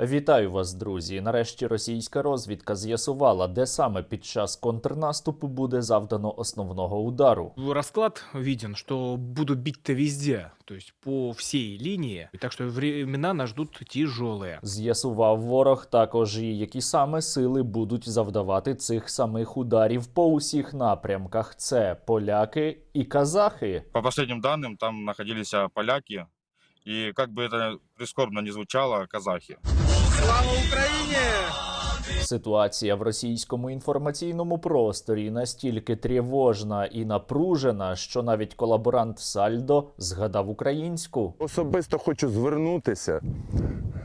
Вітаю вас, друзі. Нарешті російська розвідка з'ясувала, де саме під час контрнаступу буде завдано основного удару. Расклад виден, что будут бить-то везде, то есть по всей линии. И Так что времена нас ждут тяжелые. З'ясував ворог також і які саме сили будуть завдавати цих самих ударів по усіх напрямках. Це поляки і казахи. По последним данным, там находились а, поляки и, как бы это прискорбно не звучало, казахи. Ситуація в російському інформаційному просторі настільки тривожна і напружена, що навіть колаборант Сальдо згадав українську. Особисто хочу звернутися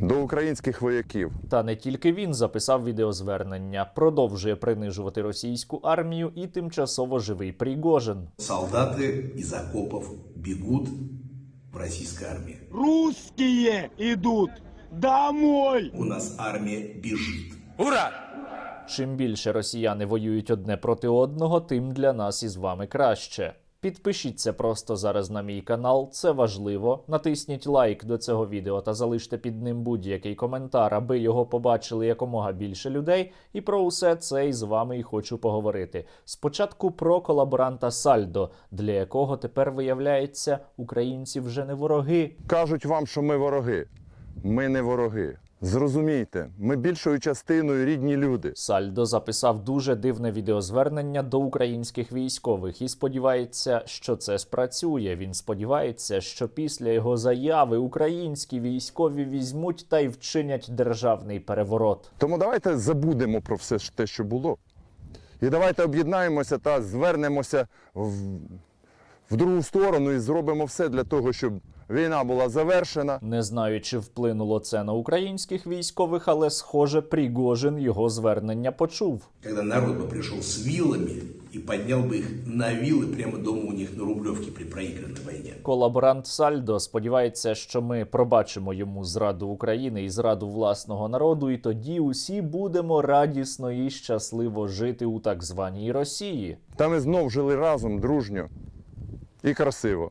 до українських вояків. Та не тільки він записав відеозвернення, продовжує принижувати російську армію і тимчасово живий Пригожин. Солдаты из окопов бегут в российской армии. Русские идут домой! У нас армия бежит. Чим більше росіяни воюють одне проти одного, тим для нас із вами краще. Підпишіться просто зараз на мій канал, це важливо. Натисніть лайк до цього відео та залиште під ним будь-який коментар, аби його побачили якомога більше людей. І про усе це із вами і хочу поговорити. Спочатку про колаборанта Сальдо, для якого тепер виявляється, українці вже не вороги. Кажуть вам, що ми вороги. Ми не вороги. Зрозумійте, ми більшою частиною рідні люди. Сальдо записав дуже дивне відеозвернення до українських військових і сподівається, що це спрацює. Він сподівається, що після його заяви українські військові візьмуть та й вчинять державний переворот. Тому давайте забудемо про все те, що було. І давайте об'єднаємося та звернемося в, в другу сторону і зробимо все для того, щоб війна була завершена. Не знаю, чи вплинуло це на українських військових, але схоже, Пригожин його звернення почув. Когда народ бы пришел с вилами и поднял бы их на вилы прямо дома у них на Рублевке при проигранной войне. Колаборант Сальдо сподівається, що ми пробачимо йому зраду України і зраду власного народу, і тоді усі будемо радісно і щасливо жити у так званій Росії. Та ми знов жили разом, дружньо і красиво.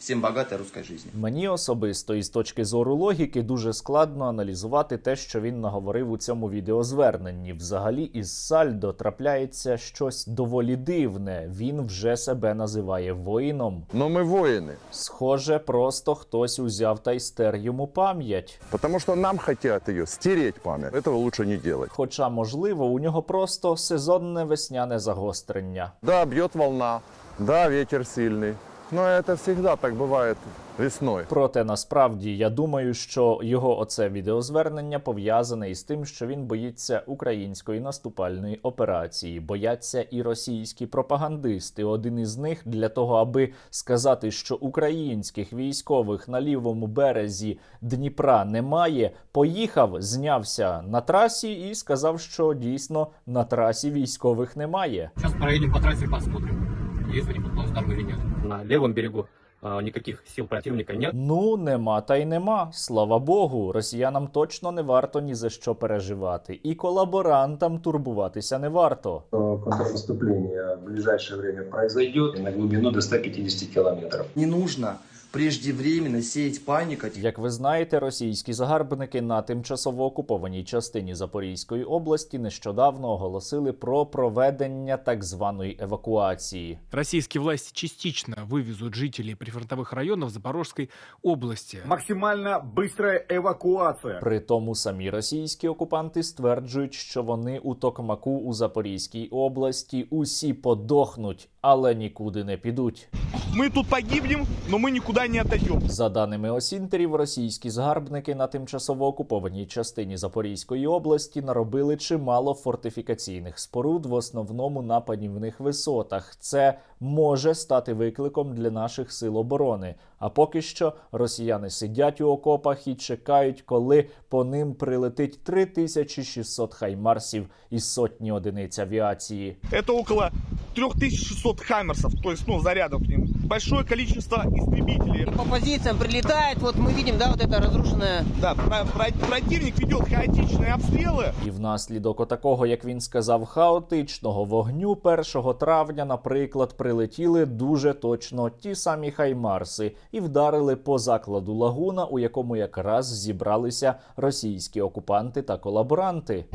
Всем богатой русской жизни. Мені особисто, із точки зору логіки, дуже складно аналізувати те, що він наговорив у цьому відеозверненні. Взагалі, із Сальдо трапляється щось доволі дивне. Він вже себе називає воїном. Но ми воїни. Схоже, просто хтось узяв та й стер йому пам'ять. Потому что нам хотят ее стереть память. Этого лучше не делать. Хоча, можливо, у нього просто сезонне весняне загострення. Да, бьет волна, да, ветер сильный. Но это всегда так бывает весной. Проте насправді я думаю, що його оце відеозвернення пов'язане із тим, що він боїться української наступальної операції. Бояться і російські пропагандисти. Один із них для того, аби сказати, що українських військових на лівому березі Дніпра немає, поїхав, знявся на трасі і сказав, що дійсно на трасі військових немає. Сейчас проедем по трассе, посмотрим, есть по или нет. На лівому берегу а, никаких сил противника нет. Ну, нема та й нема. Слава Богу, росіянам точно не варто ні за що переживати, і колаборантам турбуватися не варто. Контрнаступлення в ближайше время произойдет на глубину до 150 кілометрів. Не нужно преждевременно сеять панику. Як ви знаєте, російські загарбники на тимчасово окупованій частині Запорізької області нещодавно оголосили про проведення так званої евакуації. Российские власти частично вывезут жителей прифронтовых районов Запорожской области. Максимально быстрая эвакуация. При тому самі російські окупанти стверджують, що вони у Токмаку у Запорізькій області усі подохнуть, але нікуди не підуть. Мы тут погибнем, но мы никуда не отойдем. За даними осінтерів, російські згарбники на тимчасово окупованій частині Запорізької області наробили чимало фортифікаційних споруд, в основному на панівних висотах. Це може стати викликом для наших сил оборони. А поки що росіяни сидять у окопах і чекають, коли по ним прилетить 3600 хаймарсів і сотні одиниць авіації. Это около 3600 хаммерсов, то есть, ну, зарядов к ним. большое количество истребителей. По позициям прилетает, вот мы видим, да, вот это разрушенное Да, про- про- противник ведет хаотичные обстрелы. І внаслідок отакого, як він сказав, хаотичного вогню 1 травня, наприклад, прилетіли дуже точно ті самі хаймарси і вдарили по закладу лагуна, у якому якраз зібралися російські окупанти та колаборанти.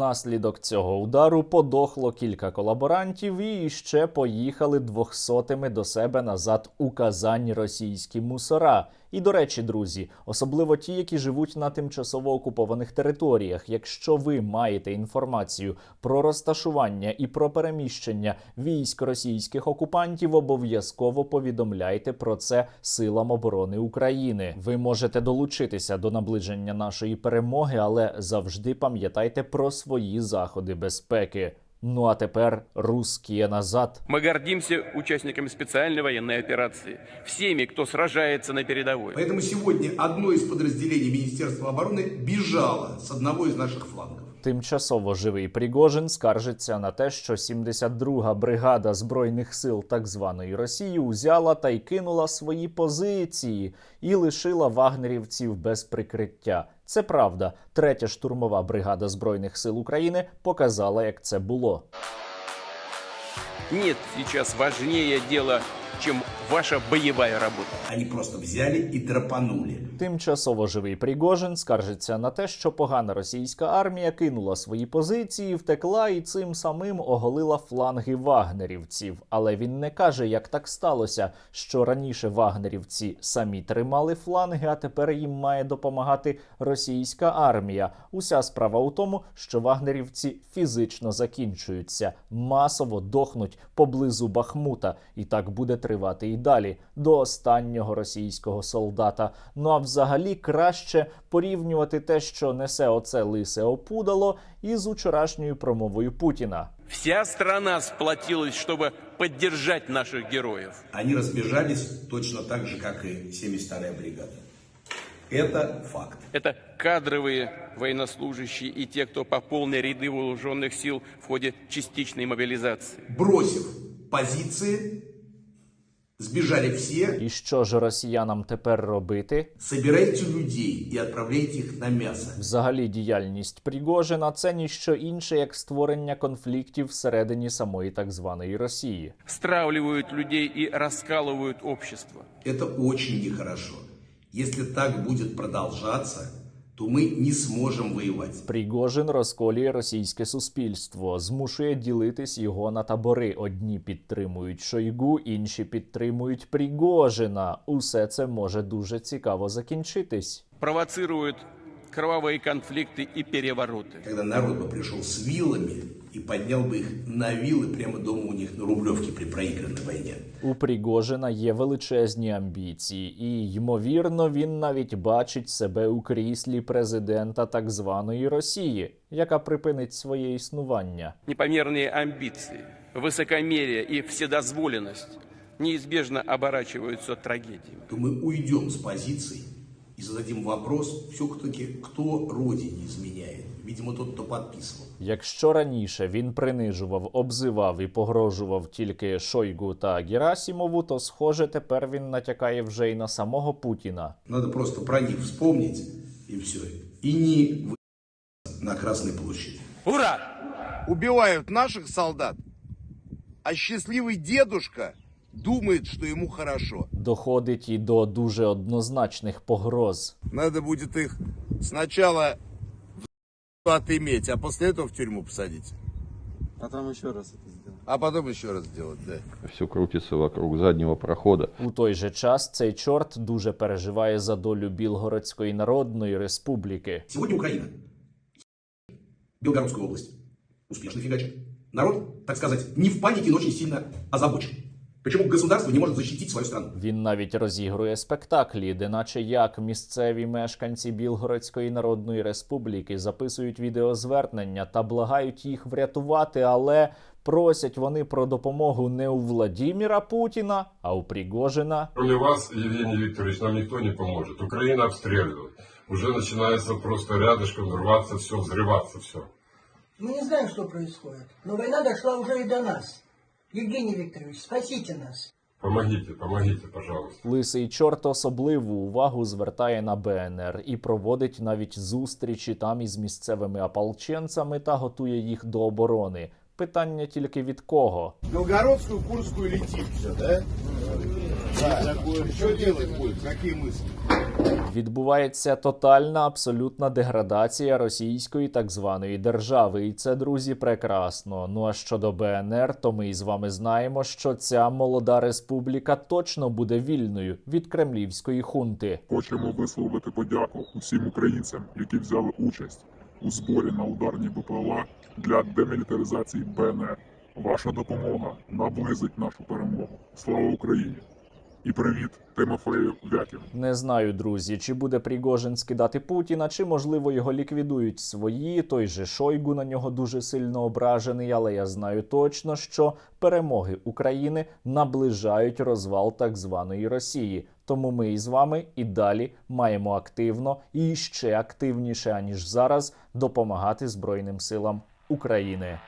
Внаслідок цього удару подохло кілька колаборантів і ще поїхали двохсотими до себе назад у Казань російські мусора. І до речі, друзі, особливо ті, які живуть на тимчасово окупованих територіях. Якщо ви маєте інформацію про розташування і про переміщення військ російських окупантів, обов'язково повідомляйте про це силам оборони України. Ви можете долучитися до наближення нашої перемоги, але завжди пам'ятайте про свої заходи безпеки. Ну а тепер русські назад. Мы гордимся участниками специальной военной операции, всеми, кто сражается на передовой. Поэтому сегодня одно из подразделений Министерства обороны бежало с одного из наших флангов. Тимчасово живий Пригожин скаржиться на те, що 72-га бригада збройних сил так званої Росії узяла та й кинула свої позиції і лишила вагнерівців без прикриття. Це правда. Третя штурмова бригада збройних сил України показала, як це було. Нет сейчас важнее дела, чем ваша боевая работа. Они просто взяли и драпанули. Тимчасово живий Пригожин скаржиться на те, що погана російська армія кинула свої позиції, втекла і цим самим оголила фланги вагнерівців. Але він не каже, як так сталося, що раніше вагнерівці самі тримали фланги, а тепер їм має допомагати російська армія. Уся справа у тому, що вагнерівці фізично закінчуються, масово дохнуть поблизу Бахмута, і так буде тривати і далі до останнього російського солдата. Ну а взагалі краще порівнювати те, що несе оце лисе опудало, із учорашньою промовою Путіна. Вся страна сплотилась, чтобы поддержать наших героев. Они разбежались точно так же, как и 72-я бригада. Это факт. Это кадровые военнослужащие и те, кто пополнил ряды вооруженных сил в ходе частичной мобилизации. Бросив позиции, сбежали все. І що ж росіянам тепер робити? Собирайте людей и отправляйте их на мясо. Взагалі, діяльність Пригожина це ніщо інше, як створення конфліктів всередині самої так званої Росії. Стравливают людей и раскалывают общество. Это очень нехорошо. Если так будет продолжаться, то ми не зможемо воювати. Пригожин розколює російське суспільство, змушує ділитись його на табори. Одні підтримують Шойгу, інші підтримують Пригожина. Усе це може дуже цікаво закінчитись. Провоцируют кровавые конфликты и перевороты. Когда народ бы пришел с вилами и поднял бы их на вилы прямо дома у них на Рублевке при проигранной войне. У Пригожина є величезні амбіції, і ймовірно, він навіть бачить себе у кріслі президента так званої Росії, яка припинить своє існування. Непомерные амбиции, высокомерие и вседозволенность неизбежно оборачиваются трагедией. То мы уйдем с позиций и зададим вопрос все-таки, кто родине изменяет. Видимо, тот, кто подписывал. Якщо раніше він принижував, обзивав і погрожував тільки Шойгу та Герасімову, то схоже тепер він натякає вже й на самого Путіна. Надо просто про них вспомнить и все. И не вы на Красной площади. Ура! Убивают наших солдат, а счастливый дедушка думает, что ему хорошо. Доходить і до дуже однозначних погроз. Надо будет их сначала в отыметь, а после этого в тюрьму посадить. А там еще раз это сделать. А потом еще раз сделать, да. Все крутится вокруг заднего прохода. У той же час цей чорт дуже переживає за долю Білгородської Народної Республіки. Сегодня Украина. Белгородская область. Успешно фигачит. Народ, так сказать, не в панике, но очень сильно озабочен. Почему государство не может защитить свою страну? Він навіть розігрує спектаклі, де наче як місцеві мешканці Білгородської Народної Республіки записують відеозвернення та благають їх врятувати, але просять вони про допомогу не у Владіміра Путіна, а у Пригожина. Кроме вас, Евгений Викторович, нам никто не поможет. Украина обстреливает. Уже начинается просто рядышком рваться все, взрываться все. Мы не знаем, что происходит, но война дошла уже и до нас. Евгений Викторович, спасите нас. Помогите, помогите, пожалуйста. Лисий чорт особливу увагу звертає на БНР і проводить навіть зустрічі там із місцевими ополченцями та готує їх до оборони. Питання тільки від кого? Белгородскую, Курскую летим все, да? Да. Что делать будем? Какие мысли? Відбувається тотальна абсолютна деградація російської так званої держави, і це друзі прекрасно. Ну а щодо БНР, то ми із вами знаємо, що ця молода республіка точно буде вільною від кремлівської хунти. Хочемо висловити подяку усім українцям, які взяли участь у зборі на ударні БПЛА для демілітаризації БНР. Ваша допомога наблизить нашу перемогу. Слава Україні! І привіт Тимофею Вякіну. Не знаю, друзі, чи буде Пригожин скидати Путіна, чи можливо його ліквідують свої. Той же Шойгу на нього дуже сильно ображений, але я знаю точно, що перемоги України наближають розвал так званої Росії. Тому ми із вами і далі маємо активно і ще активніше аніж зараз допомагати Збройним силам України.